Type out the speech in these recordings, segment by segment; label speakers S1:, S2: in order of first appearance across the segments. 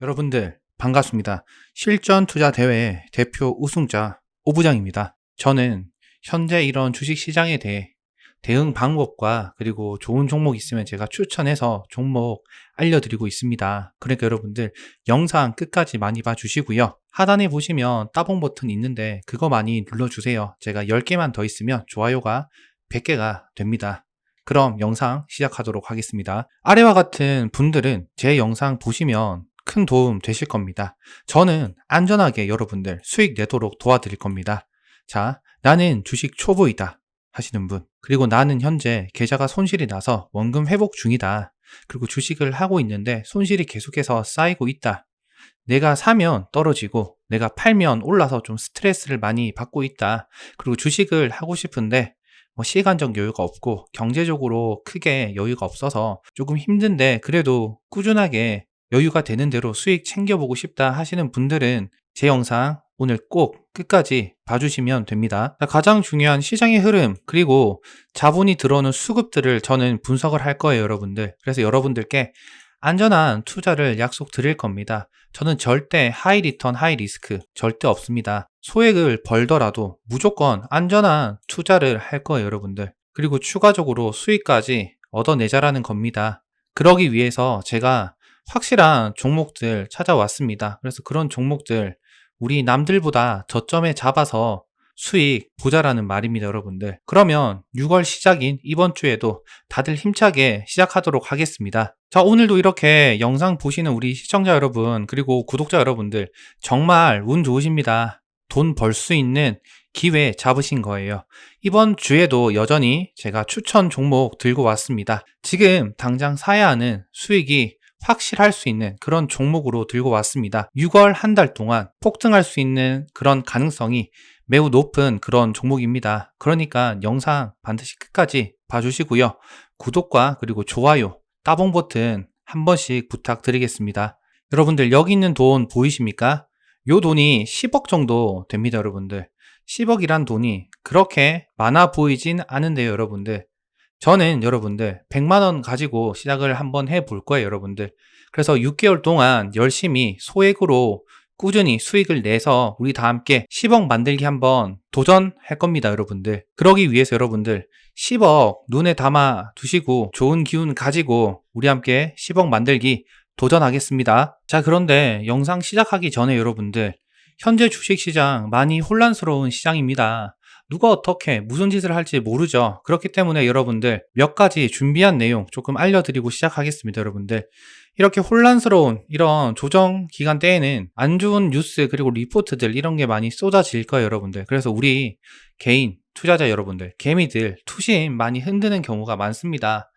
S1: 여러분들 반갑습니다. 실전 투자 대회 대표 우승자 오부장입니다. 저는 현재 이런 주식 시장에 대해 대응 방법과 그리고 좋은 종목 있으면 제가 추천해서 종목 알려드리고 있습니다. 그러니까 여러분들 영상 끝까지 많이 봐주시고요. 하단에 보시면 따봉 버튼 있는데 그거 많이 눌러주세요. 제가 10개만 더 있으면 좋아요가 100개가 됩니다. 그럼 영상 시작하도록 하겠습니다. 아래와 같은 분들은 제 영상 보시면 큰 도움 되실 겁니다. 저는 안전하게 여러분들 수익 내도록 도와드릴 겁니다. 자, 나는 주식 초보이다 하시는 분, 그리고 나는 현재 계좌가 손실이 나서 원금 회복 중이다. 그리고 주식을 하고 있는데 손실이 계속해서 쌓이고 있다. 내가 사면 떨어지고 내가 팔면 올라서 좀 스트레스를 많이 받고 있다. 그리고 주식을 하고 싶은데 뭐 시간적 여유가 없고 경제적으로 크게 여유가 없어서 조금 힘든데 그래도 꾸준하게 여유가 되는 대로 수익 챙겨보고 싶다 하시는 분들은 제 영상 오늘 꼭 끝까지 봐주시면 됩니다. 가장 중요한 시장의 흐름 그리고 자본이 들어오는 수급들을 저는 분석을 할 거예요 여러분들. 그래서 여러분들께 안전한 투자를 약속 드릴 겁니다. 저는 절대 하이 리턴 하이 리스크 절대 없습니다. 소액을 벌더라도 무조건 안전한 투자를 할 거예요 여러분들. 그리고 추가적으로 수익까지 얻어내자라는 겁니다. 그러기 위해서 제가 확실한 종목들 찾아왔습니다. 그래서 그런 종목들 우리 남들보다 저점에 잡아서 수익 보자라는 말입니다, 여러분들. 그러면 6월 시작인 이번 주에도 다들 힘차게 시작하도록 하겠습니다. 자, 오늘도 이렇게 영상 보시는 우리 시청자 여러분, 그리고 구독자 여러분들, 정말 운 좋으십니다. 돈 벌 수 있는 기회 잡으신 거예요. 이번 주에도 여전히 제가 추천 종목 들고 왔습니다. 지금 당장 사야 하는 수익이 확실할 수 있는 그런 종목으로 들고 왔습니다. 6월 한 달 동안 폭등할 수 있는 그런 가능성이 매우 높은 그런 종목입니다. 그러니까 영상 반드시 끝까지 봐주시고요. 구독과 그리고 좋아요, 따봉 버튼 한 번씩 부탁드리겠습니다. 여러분들 여기 있는 돈 보이십니까? 요 돈이 10억 정도 됩니다, 여러분들. 10억이란 돈이 그렇게 많아 보이진 않은데요, 여러분들. 저는 여러분들 100만 원 가지고 시작을 한번 해 볼 거예요, 여러분들. 그래서 6개월 동안 열심히 소액으로 꾸준히 수익을 내서 우리 다 함께 10억 만들기 한번 도전할 겁니다, 여러분들. 그러기 위해서 여러분들 10억 눈에 담아 두시고 좋은 기운 가지고 우리 함께 10억 만들기 도전하겠습니다. 자, 그런데 영상 시작하기 전에 여러분들 현재 주식시장 많이 혼란스러운 시장입니다. 누가 어떻게 무슨 짓을 할지 모르죠. 그렇기 때문에 여러분들 몇 가지 준비한 내용 조금 알려드리고 시작하겠습니다, 여러분들. 이렇게 혼란스러운 이런 조정 기간 때에는 안 좋은 뉴스 그리고 리포트들 이런 게 많이 쏟아질 거예요, 여러분들. 그래서 우리 개인 투자자 여러분들, 개미들 투심 많이 흔드는 경우가 많습니다.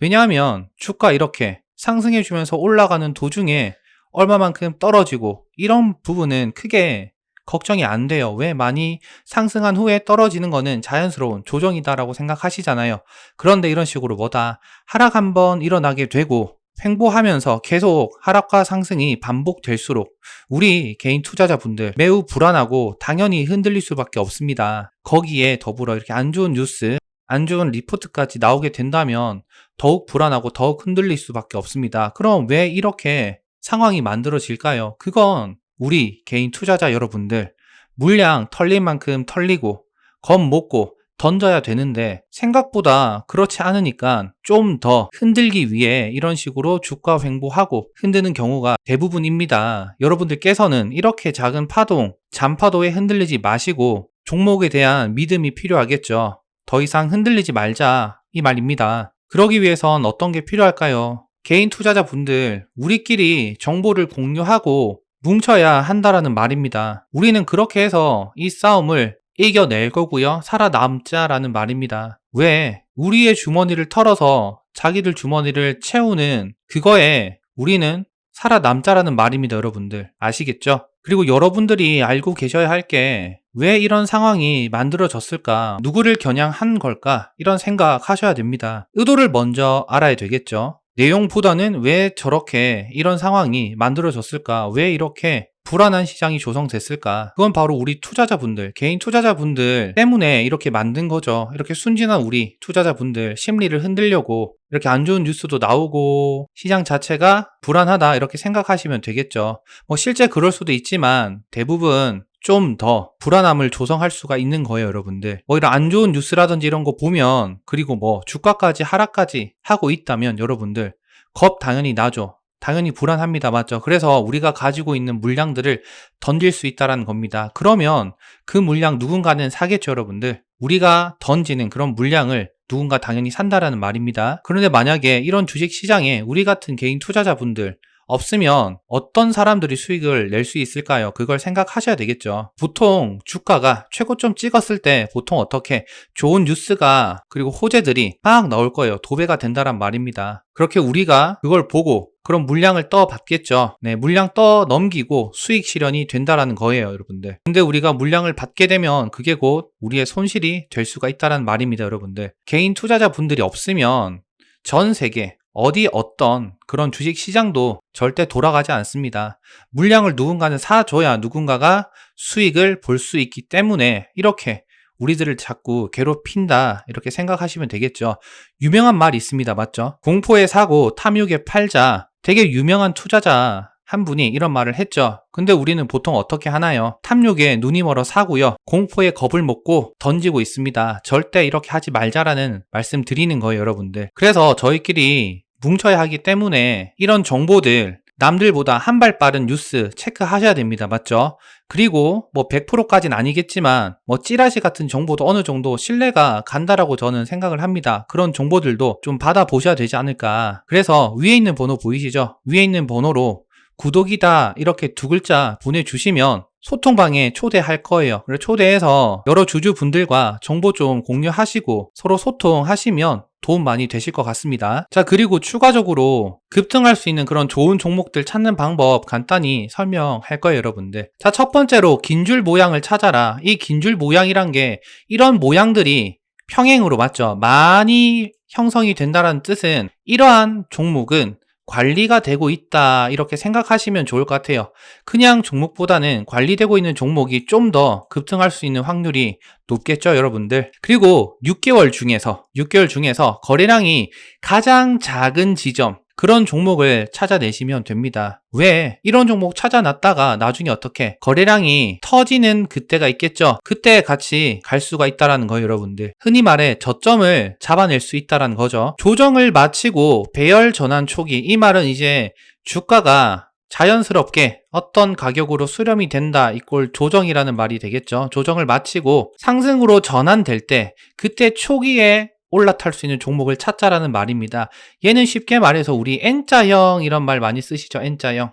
S1: 왜냐하면 주가 이렇게 상승해주면서 올라가는 도중에 얼마만큼 떨어지고 이런 부분은 크게 걱정이 안 돼요. 왜 많이 상승한 후에 떨어지는 거는 자연스러운 조정이다라고 생각하시잖아요. 그런데 이런 식으로 뭐다 하락 한번 일어나게 되고 횡보하면서 계속 하락과 상승이 반복될수록 우리 개인 투자자분들 매우 불안하고 당연히 흔들릴 수밖에 없습니다. 거기에 더불어 이렇게 안 좋은 뉴스, 안 좋은 리포트까지 나오게 된다면 더욱 불안하고 더욱 흔들릴 수밖에 없습니다. 그럼 왜 이렇게 상황이 만들어질까요? 그건 우리 개인 투자자 여러분들 물량 털릴 만큼 털리고 겁 먹고 던져야 되는데 생각보다 그렇지 않으니까 좀 더 흔들기 위해 이런 식으로 주가 횡보하고 흔드는 경우가 대부분입니다. 여러분들께서는 이렇게 작은 파동, 잔파도에 흔들리지 마시고 종목에 대한 믿음이 필요하겠죠. 더 이상 흔들리지 말자 이 말입니다. 그러기 위해선 어떤 게 필요할까요? 개인 투자자 분들 우리끼리 정보를 공유하고 뭉쳐야 한다라는 말입니다. 우리는 그렇게 해서 이 싸움을 이겨낼 거고요. 살아남자라는 말입니다. 왜? 우리의 주머니를 털어서 자기들 주머니를 채우는 그거에 우리는 살아남자라는 말입니다, 여러분들. 아시겠죠? 그리고 여러분들이 알고 계셔야 할 게 왜 이런 상황이 만들어졌을까? 누구를 겨냥한 걸까? 이런 생각 하셔야 됩니다. 의도를 먼저 알아야 되겠죠? 내용보다는 왜 저렇게 이런 상황이 만들어졌을까? 왜 이렇게 불안한 시장이 조성됐을까? 그건 바로 우리 투자자분들, 개인 투자자분들 때문에 이렇게 만든 거죠. 이렇게 순진한 우리 투자자분들 심리를 흔들려고 이렇게 안 좋은 뉴스도 나오고 시장 자체가 불안하다 이렇게 생각하시면 되겠죠. 뭐 실제 그럴 수도 있지만 대부분 좀 더 불안함을 조성할 수가 있는 거예요, 여러분들. 뭐 이런 안 좋은 뉴스라든지 이런 거 보면 그리고 뭐 주가까지 하락까지 하고 있다면 여러분들 겁 당연히 나죠. 당연히 불안합니다. 맞죠? 그래서 우리가 가지고 있는 물량들을 던질 수 있다라는 겁니다. 그러면 그 물량 누군가는 사겠죠, 여러분들. 우리가 던지는 그런 물량을 누군가 당연히 산다라는 말입니다. 그런데 만약에 이런 주식 시장에 우리 같은 개인 투자자분들 없으면 어떤 사람들이 수익을 낼 수 있을까요? 그걸 생각하셔야 되겠죠. 보통 주가가 최고점 찍었을 때 보통 어떻게 좋은 뉴스가 그리고 호재들이 막 나올 거예요. 도배가 된다란 말입니다. 그렇게 우리가 그걸 보고 그런 물량을 떠 받겠죠. 네, 물량 떠 넘기고 수익 실현이 된다라는 거예요, 여러분들. 근데 우리가 물량을 받게 되면 그게 곧 우리의 손실이 될 수가 있다라는 말입니다, 여러분들. 개인 투자자분들이 없으면 전 세계 어디 어떤 그런 주식 시장도 절대 돌아가지 않습니다. 물량을 누군가는 사줘야 누군가가 수익을 볼 수 있기 때문에 이렇게 우리들을 자꾸 괴롭힌다 이렇게 생각하시면 되겠죠. 유명한 말이 있습니다. 맞죠? 공포에 사고 탐욕에 팔자. 되게 유명한 투자자 한 분이 이런 말을 했죠. 근데 우리는 보통 어떻게 하나요? 탐욕에 눈이 멀어 사고요. 공포에 겁을 먹고 던지고 있습니다. 절대 이렇게 하지 말자라는 말씀 드리는 거예요, 여러분들. 그래서 저희끼리 뭉쳐야 하기 때문에 이런 정보들 남들보다 한 발 빠른 뉴스 체크하셔야 됩니다. 맞죠? 그리고 뭐 100%까지는 아니겠지만 뭐 찌라시 같은 정보도 어느 정도 신뢰가 간다라고 저는 생각을 합니다. 그런 정보들도 좀 받아보셔야 되지 않을까. 그래서 위에 있는 번호 보이시죠? 위에 있는 번호로 구독이다 이렇게 두 글자 보내주시면 소통방에 초대할 거예요. 그래서 초대해서 여러 주주분들과 정보 좀 공유하시고 서로 소통하시면 도움 많이 되실 것 같습니다. 자, 그리고 추가적으로 급등할 수 있는 그런 좋은 종목들 찾는 방법 간단히 설명할 거예요, 여러분들. 자, 첫 번째로 긴 줄 모양을 찾아라. 이 긴 줄 모양이란 게 이런 모양들이 평행으로 맞죠? 많이 형성이 된다는 뜻은 이러한 종목은 관리가 되고 있다 이렇게 생각하시면 좋을 것 같아요. 그냥 종목보다는 관리되고 있는 종목이 좀 더 급등할 수 있는 확률이 높겠죠, 여러분들. 그리고 6개월 중에서 6개월 중에서 거래량이 가장 작은 지점 그런 종목을 찾아내시면 됩니다. 왜? 이런 종목 찾아놨다가 나중에 어떻게 거래량이 터지는 그때가 있겠죠. 그때 같이 갈 수가 있다라는 거예요, 여러분들. 흔히 말해 저점을 잡아낼 수 있다라는 거죠. 조정을 마치고 배열 전환 초기 이 말은 이제 주가가 자연스럽게 어떤 가격으로 수렴이 된다 이꼴 조정이라는 말이 되겠죠. 조정을 마치고 상승으로 전환될 때 그때 초기에 올라탈 수 있는 종목을 찾자라는 말입니다. 얘는 쉽게 말해서 우리 N자형 이런 말 많이 쓰시죠. N자형.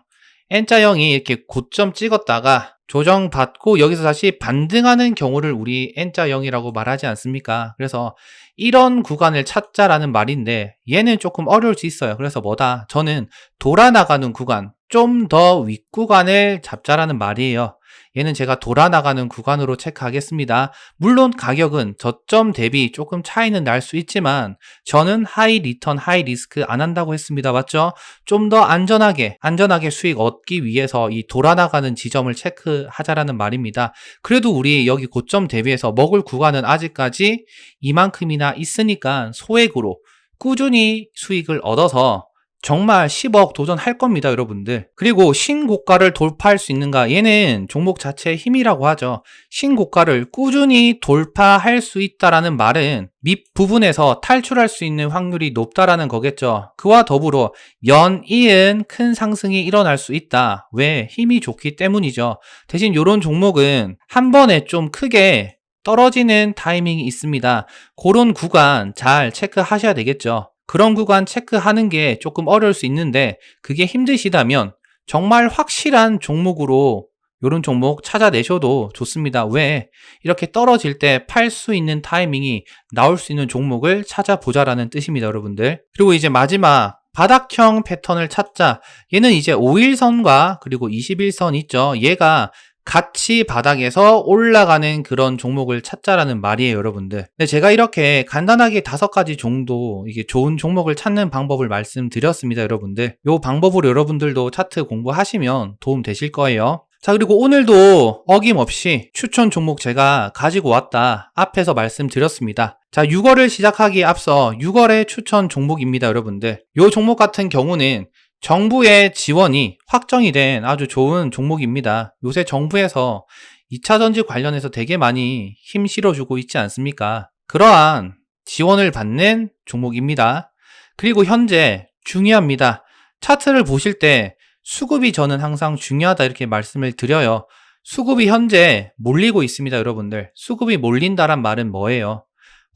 S1: N자형이 이렇게 고점 찍었다가 조정받고 여기서 다시 반등하는 경우를 우리 N자형이라고 말하지 않습니까? 그래서 이런 구간을 찾자라는 말인데 얘는 조금 어려울 수 있어요. 그래서 뭐다? 저는 돌아나가는 구간, 좀 더 윗구간을 잡자라는 말이에요. 얘는 제가 돌아나가는 구간으로 체크하겠습니다. 물론 가격은 저점 대비 조금 차이는 날 수 있지만 저는 하이 리턴 하이 리스크 안 한다고 했습니다. 맞죠? 좀 더 안전하게 안전하게 수익 얻기 위해서 이 돌아나가는 지점을 체크하자라는 말입니다. 그래도 우리 여기 고점 대비해서 먹을 구간은 아직까지 이만큼이나 있으니까 소액으로 꾸준히 수익을 얻어서 정말 10억 도전할 겁니다, 여러분들. 그리고 신고가를 돌파할 수 있는가? 얘는 종목 자체의 힘이라고 하죠. 신고가를 꾸준히 돌파할 수 있다라는 말은 밑 부분에서 탈출할 수 있는 확률이 높다라는 거겠죠. 그와 더불어 연이은 큰 상승이 일어날 수 있다. 왜? 힘이 좋기 때문이죠. 대신 이런 종목은 한 번에 좀 크게 떨어지는 타이밍이 있습니다. 그런 구간 잘 체크하셔야 되겠죠. 그런 구간 체크하는 게 조금 어려울 수 있는데 그게 힘드시다면 정말 확실한 종목으로 이런 종목 찾아내셔도 좋습니다. 왜? 이렇게 떨어질 때 팔 수 있는 타이밍이 나올 수 있는 종목을 찾아보자라는 뜻입니다, 여러분들. 그리고 이제 마지막 바닥형 패턴을 찾자. 얘는 이제 5일선과 그리고 21선 있죠. 얘가 같이 바닥에서 올라가는 그런 종목을 찾자라는 말이에요, 여러분들. 근데 제가 이렇게 간단하게 다섯 가지 정도 이게 좋은 종목을 찾는 방법을 말씀드렸습니다, 여러분들. 이 방법으로 여러분들도 차트 공부하시면 도움 되실 거예요. 자, 그리고 오늘도 어김없이 추천 종목 제가 가지고 왔다. 앞에서 말씀드렸습니다. 자, 6월을 시작하기에 앞서 6월의 추천 종목입니다, 여러분들. 요 종목 같은 경우는 정부의 지원이 확정이 된 아주 좋은 종목입니다. 요새 정부에서 2차 전지 관련해서 되게 많이 힘 실어주고 있지 않습니까? 그러한 지원을 받는 종목입니다. 그리고 현재 중요합니다. 차트를 보실 때 수급이 저는 항상 중요하다 이렇게 말씀을 드려요. 수급이 현재 몰리고 있습니다, 여러분들. 수급이 몰린다란 말은 뭐예요?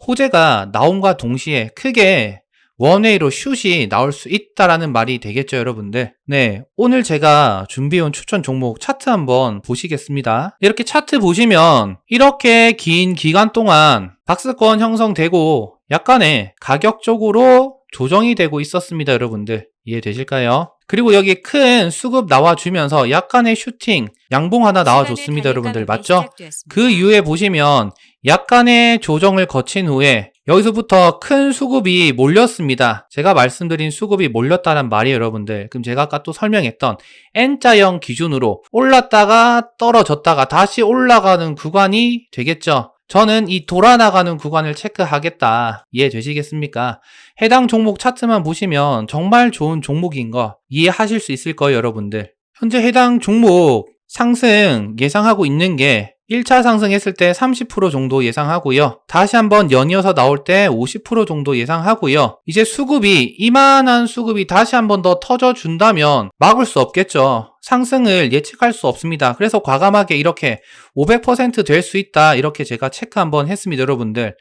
S1: 호재가 나옴과 동시에 크게 원웨이로 슛이 나올 수 있다라는 말이 되겠죠, 여러분들. 네. 오늘 제가 준비해온 추천 종목 차트 한번 보시겠습니다. 이렇게 차트 보시면 이렇게 긴 기간 동안 박스권 형성되고 약간의 가격적으로 조정이 되고 있었습니다, 여러분들. 이해되실까요? 그리고 여기 큰 수급 나와주면서 약간의 슈팅, 양봉 하나 나와줬습니다, 여러분들. 맞죠? 그 이후에 보시면 약간의 조정을 거친 후에 여기서부터 큰 수급이 몰렸습니다. 제가 말씀드린 수급이 몰렸다는 말이에요, 여러분들. 그럼 제가 아까 또 설명했던 N자형 기준으로 올랐다가 떨어졌다가 다시 올라가는 구간이 되겠죠. 저는 이 돌아나가는 구간을 체크하겠다. 이해되시겠습니까? 해당 종목 차트만 보시면 정말 좋은 종목인 거 이해하실 수 있을 거예요, 여러분들. 현재 해당 종목 상승 예상하고 있는 게 1차 상승했을 때 30% 정도 예상하고요. 다시 한번 연이어서 나올 때 50% 정도 예상하고요. 이제 수급이 이만한 수급이 다시 한번 더 터져준다면 막을 수 없겠죠. 상승을 예측할 수 없습니다. 그래서 과감하게 이렇게 500%될 수 있다. 이렇게 제가 체크 한번 했습니다. 여러분들.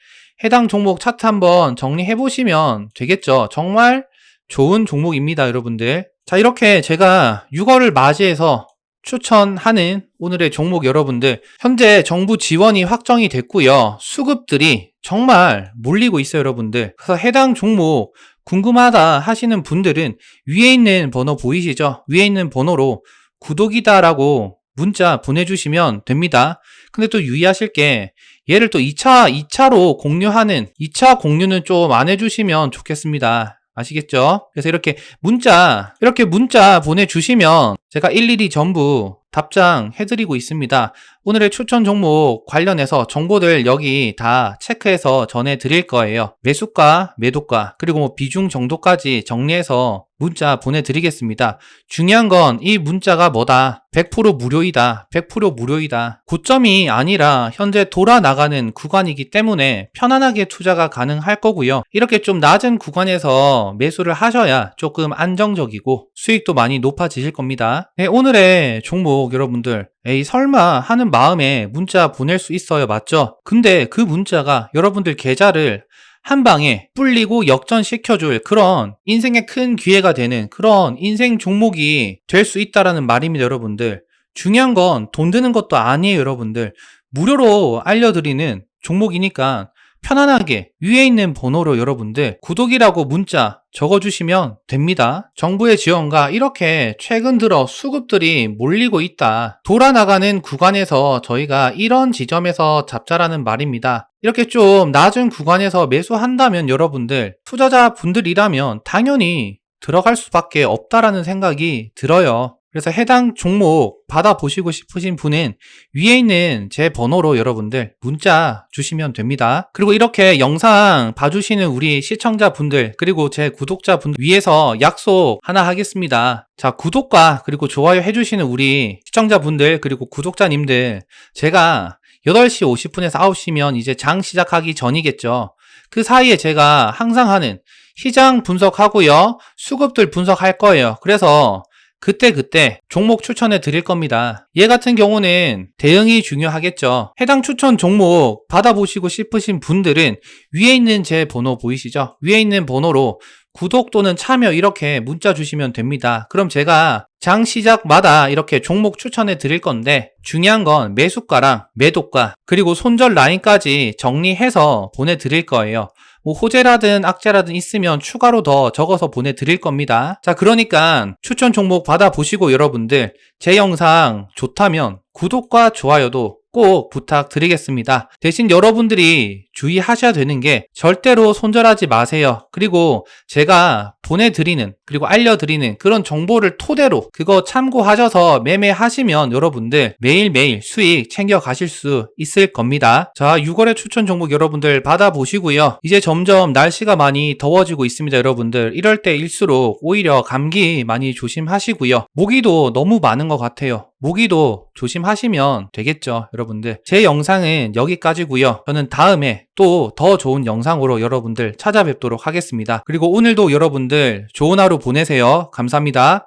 S1: 해당 종목 차트 한번 정리해 보시면 되겠죠. 정말 좋은 종목입니다. 여러분들. 자, 이렇게 제가 6월을 맞이해서 추천하는 오늘의 종목 여러분들 현재 정부 지원이 확정이 됐고요. 수급들이 정말 몰리고 있어요, 여러분들. 그래서 해당 종목 궁금하다 하시는 분들은 위에 있는 번호 보이시죠? 위에 있는 번호로 구독이다라고 문자 보내주시면 됩니다. 근데 또 유의하실 게 얘를 또 2차, 2차로 공유하는 2차 공유는 좀 안 해주시면 좋겠습니다. 아시겠죠? 그래서 이렇게 문자, 이렇게 문자 보내주시면 제가 일일이 전부 답장 해드리고 있습니다. 오늘의 추천 종목 관련해서 정보들 여기 다 체크해서 전해드릴 거예요. 매수가, 매도가, 그리고 뭐 비중 정도까지 정리해서 문자 보내드리겠습니다. 중요한 건 이 문자가 뭐다. 100% 무료이다. 100% 무료이다. 고점이 아니라 현재 돌아 나가는 구간이기 때문에 편안하게 투자가 가능할 거고요. 이렇게 좀 낮은 구간에서 매수를 하셔야 조금 안정적이고 수익도 많이 높아지실 겁니다. 네, 오늘의 종목 여러분들 에이 설마 하는 마음에 문자 보낼 수 있어요 맞죠? 근데 그 문자가 여러분들 계좌를 한 방에 불리고 역전시켜줄 그런 인생의 큰 기회가 되는 그런 인생 종목이 될 수 있다라는 말입니다, 여러분들. 중요한 건 돈 드는 것도 아니에요, 여러분들. 무료로 알려드리는 종목이니까 편안하게 위에 있는 번호로 여러분들 구독이라고 문자 적어주시면 됩니다. 정부의 지원과 이렇게 최근 들어 수급들이 몰리고 있다. 돌아나가는 구간에서 저희가 이런 지점에서 잡자라는 말입니다. 이렇게 좀 낮은 구간에서 매수한다면 여러분들 투자자 분들이라면 당연히 들어갈 수밖에 없다라는 생각이 들어요. 그래서 해당 종목 받아보시고 싶으신 분은 위에 있는 제 번호로 여러분들 문자 주시면 됩니다. 그리고 이렇게 영상 봐주시는 우리 시청자분들 그리고 제 구독자분들 위해서 약속 하나 하겠습니다. 자, 구독과 그리고 좋아요 해주시는 우리 시청자분들 그리고 구독자님들 제가 8시 50분에서 9시면 이제 장 시작하기 전이겠죠. 그 사이에 제가 항상 하는 시장 분석하고요. 수급들 분석할 거예요. 그래서 그때 그때 종목 추천해 드릴 겁니다. 얘 같은 경우는 대응이 중요하겠죠. 해당 추천 종목 받아보시고 싶으신 분들은 위에 있는 제 번호 보이시죠? 위에 있는 번호로 구독 또는 참여 이렇게 문자 주시면 됩니다. 그럼 제가 장 시작마다 이렇게 종목 추천해 드릴 건데 중요한 건 매수가랑 매도가 그리고 손절 라인까지 정리해서 보내드릴 거예요. 뭐 호재라든 악재라든 있으면 추가로 더 적어서 보내드릴 겁니다. 자, 그러니까 추천 종목 받아보시고 여러분들 제 영상 좋다면 구독과 좋아요도 꼭 부탁드리겠습니다. 대신 여러분들이 주의하셔야 되는 게 절대로 손절하지 마세요. 그리고 제가 보내드리는 그리고 알려드리는 그런 정보를 토대로 그거 참고하셔서 매매하시면 여러분들 매일매일 수익 챙겨 가실 수 있을 겁니다. 자, 6월의 추천 종목 여러분들 받아보시고요. 이제 점점 날씨가 많이 더워지고 있습니다, 여러분들. 이럴 때일수록 오히려 감기 많이 조심하시고요. 모기도 너무 많은 것 같아요. 모기도 조심하시면 되겠죠, 여러분들. 제 영상은 여기까지고요. 저는 다음에 또 더 좋은 영상으로 여러분들 찾아뵙도록 하겠습니다. 그리고 오늘도 여러분들 좋은 하루 보내세요. 감사합니다.